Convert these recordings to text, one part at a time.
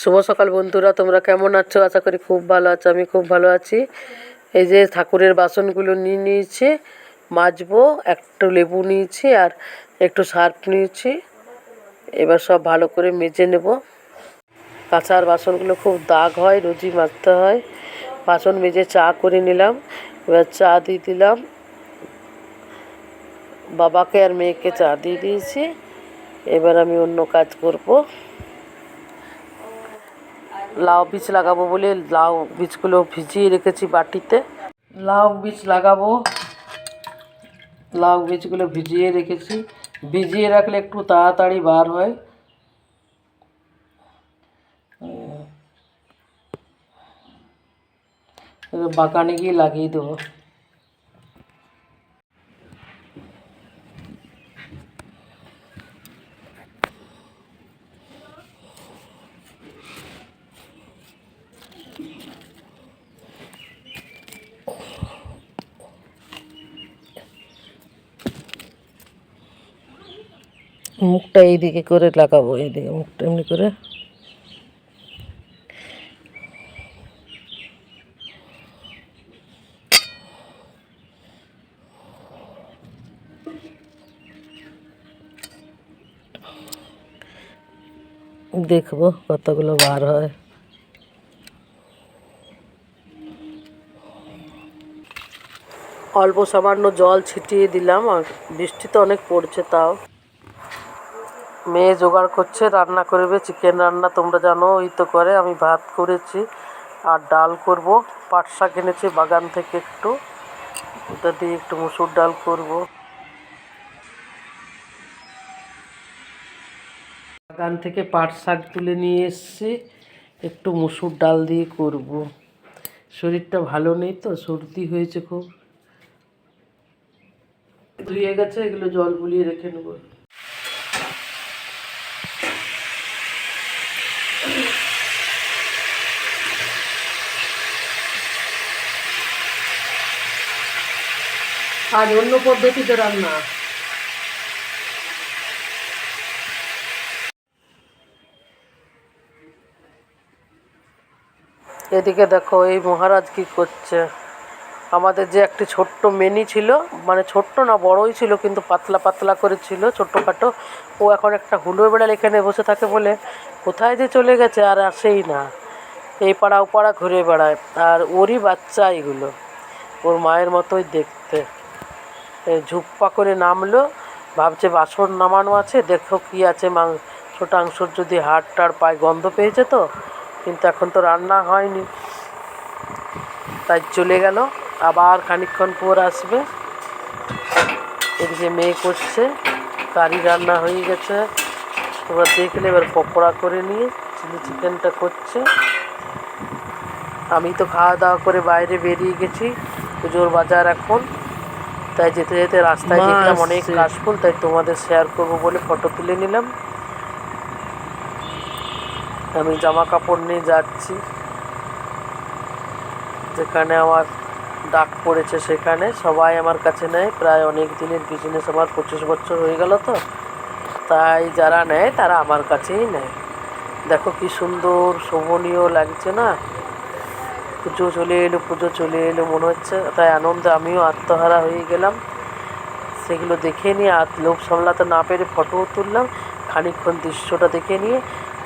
শুভ সকাল বন্ধুরা, তোমরা কেমন আছো? আশা করি খুব ভালো আছো, আমি খুব ভালো আছি। এই যে ঠাকুরের বাসনগুলো নিয়ে নিয়েছি, মাজবো, একটু লেবু নিয়েছি আর একটু সার্ফ নিয়েছি। এবার সব ভালো করে মেজে নেব। কাঁচার বাসনগুলো খুব দাগ হয়, রোজই মাজতে হয়। বাসন মেজে চা করে নিলাম, এবার চা দিয়ে দিলাম। বাবাকে আর মেয়েকে চা দিয়ে দিয়েছি। এবার আমি অন্য কাজ করব। লাউ বীজ লাগাবো বলে লাউ বীজগুলো ভিজিয়ে রেখেছি বাটিতে। লাউ বীজ লাগাবো। লাউ বীজগুলো ভিজিয়ে রেখেছি। ভিজিয়ে রাখলে একটু তাড়াতাড়ি বার হয়। বাগানে গিয়ে লাগিয়ে দেবো। মুখটা এইদিকে করে লাগাবো, এইদিকে মুখটা এমনি করে। দেখব কতগুলো বার হয়। অল্প সামান্য জল ছিটিয়ে দিলাম, আর বৃষ্টি তো অনেক পড়ছে তাও। মেয়ে জোগাড় করছে, রান্না করবে চিকেন রান্না, তোমরা জানো, ওই তো করে আমি ভাত করেছি আর ডাল করব। পাট শাক এনেছি বাগান থেকে একটু, ওটা দিয়ে একটু মুসুর ডাল করব। বাগান থেকে পাট শাক তুলে নিয়ে এসেছি, একটু মুসুর ডাল দিয়ে করব। শরীরটা ভালো নেই তো, সর্দি হয়েছে খুব। ধুয়ে গেছে, এগুলো জল বুলিয়ে রেখে নেব। আজ অন্য পদ্ধতিতে রান্না। এদিকে দেখো, এই মহারাজ কি করছে? আমাদের যে একটি ছোট্ট মেনি ছিল মানে ছোট্ট না, বড়ই ছিল, কিন্তু পাতলা পাতলা করে ছিল ছোট্টখাটো ও এখন একটা হুলো বেড়াল এখানে বসে থাকে বলে, কোথায় যে চলে গেছে আর আসেই না। এই পাড়া ও পাড়া ঘুরে বেড়ায়। আর ওরই বাচ্চা এগুলো। ওর মায়ের মতোই দেখতে। ঝুপ্পা করে নামলো। ভাবছে বাসন নামানো আছে, দেখো কি আছে মাংসটাংশর যদি হাড় টাড় পায় গন্ধ পেয়েছে তো, কিন্তু এখন তো রান্না হয়নি। তাই চলে গেল, আবার খানিকক্ষণ পর আসবে। এদিকে মেয়ে করছে, কারি রান্না হয়ে গেছে। তোমরা দেখলে এবার পকোড়া করে নিয়ে, চিলি চিকেনটা করছে। আমি তো খাওয়া দাওয়া করে বাইরে বেরিয়ে গেছি, পুজোর বাজার এখন। তাই যেতে যেতে রাস্তায় দেখলাম অনেক। কাশফুল তাই তোমাদের শেয়ার করব বলে ফটো তুলে নিলাম। আমি জামা কাপড় নিয়ে যাচ্ছি। যেখানে আমার ডাক পড়েছে সেখানে। সবাই আমার কাছে নেয়। প্রায় অনেক দিনের বিজনেস আমার পঁচিশ বছর হয়ে গেল তো। তাই যারা নেয় তারা আমার কাছেই নেয়। দেখো কি সুন্দর শোভনীয় লাগছে না? পুজো চলে এলো, পুজো চলে এলো, মনে হচ্ছে। তাই আনন্দে আমিও আত্মহারা হয়ে গেলাম। সেগুলো দেখে নিয়ে আর লোভ সামলাতে না পেরে ফটোও তুললাম। খানিকক্ষণ দৃশ্যটা দেখে নিয়ে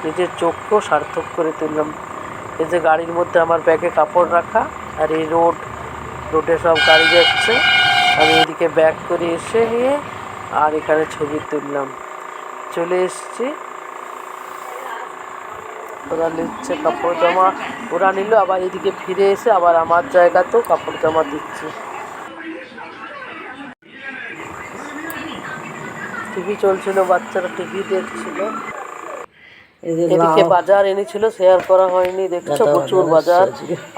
নিজের চোখকেও সার্থক করে তুললাম। এই যে গাড়ির মধ্যে আমার ব্যাগে কাপড় রাখা আর এই রোড, রোডে সব গাড়ি যাচ্ছে। আমি এদিকে ব্যাগ করে এসে নিয়ে আর এখানে ছবি তুললাম। চলে এসছি। ওরা নিচ্ছে কাপড় জামা। ওরা নিল আবার এদিকে ফিরে এসে আবার আমার জায়গাতেও কাপড় জামা দিচ্ছে। টিভি চলছিল বাচ্চারা টিভি দেখছিল। এদিকে বাজার এনেছিল শেয়ার করা হয়নি দেখছ? প্রচুর বাজার।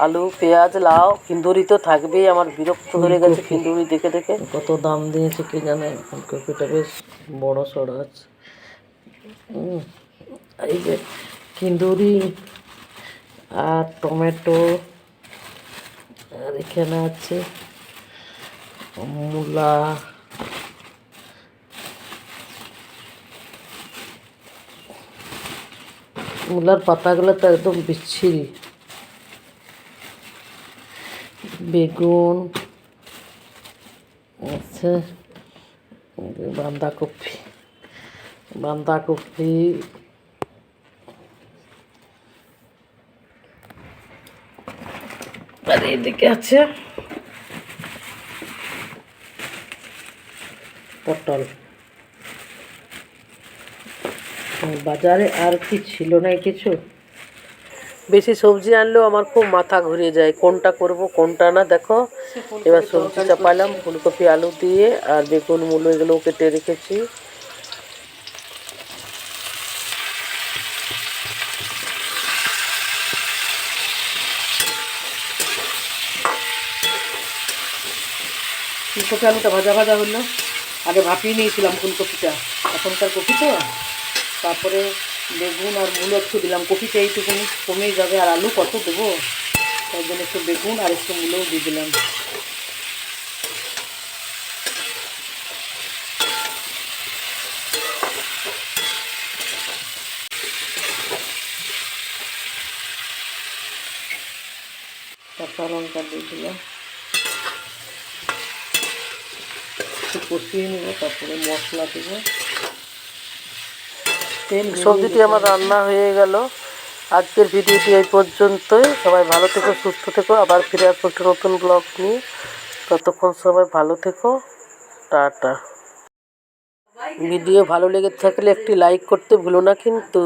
আলু পেঁয়াজ লাউ কিন্দুরি তো থাকবেই আমার বিরক্ত ধরে গেছে কিন্দুরি দেখে দেখে। কত দাম দিয়েছে কি জানে? ফুলকপিটা বেশ বড় সড়ো আছে। এই যে কিন্দুরি আর টমেটো, আর এখানে আছে মূলা, মূলার পাতাগুলো তো একদম বিচ্ছিরি। বেগুন, আছে বাঁধাকপি বাঁধাকপি আছে পটল। বাজারে আর কি ছিল না কিছু? বেশি সবজি আনলেও আমার খুব মাথা ঘুরিয়ে যায়, কোনটা করব, কোনটা না, দেখো। এবার সবজি চাপালাম ফুলকপি, আলু দিয়ে, আর বেগুন, মূলো, এগুলো কেটে রেখেছি। ফুলকপি আলুটা ভাজা ভাজা হলো। আগে ভাপিয়ে নিয়েছিলাম ফুলকপিটা, এখনকার কপি তো। তারপরে বেগুন আর মূলো একটু দিলাম। কপিটা এইটুকুনি কমেই যাবে। আর আলু কত দেবো? তার জন্য একটু বেগুন আর একটু মূলোও দিয়ে দিলাম। কাঁচা লঙ্কা দিয়ে দিলাম। একটু কষিয়ে নেব তারপরে মশলা দেবো। তেল সবজিটি আমার রান্না হয়ে গেল। আজকের ভিডিওটি এই পর্যন্তই। সবাই ভালো থেকো সুস্থ থেকো। আবার ফিরে আসব একটা নতুন ব্লগ নিয়ে। ততক্ষণ সবাই ভালো থেকো। টাটা। ভিডিও ভালো লেগে থাকলে একটি লাইক করতে ভুলো না কিন্তু।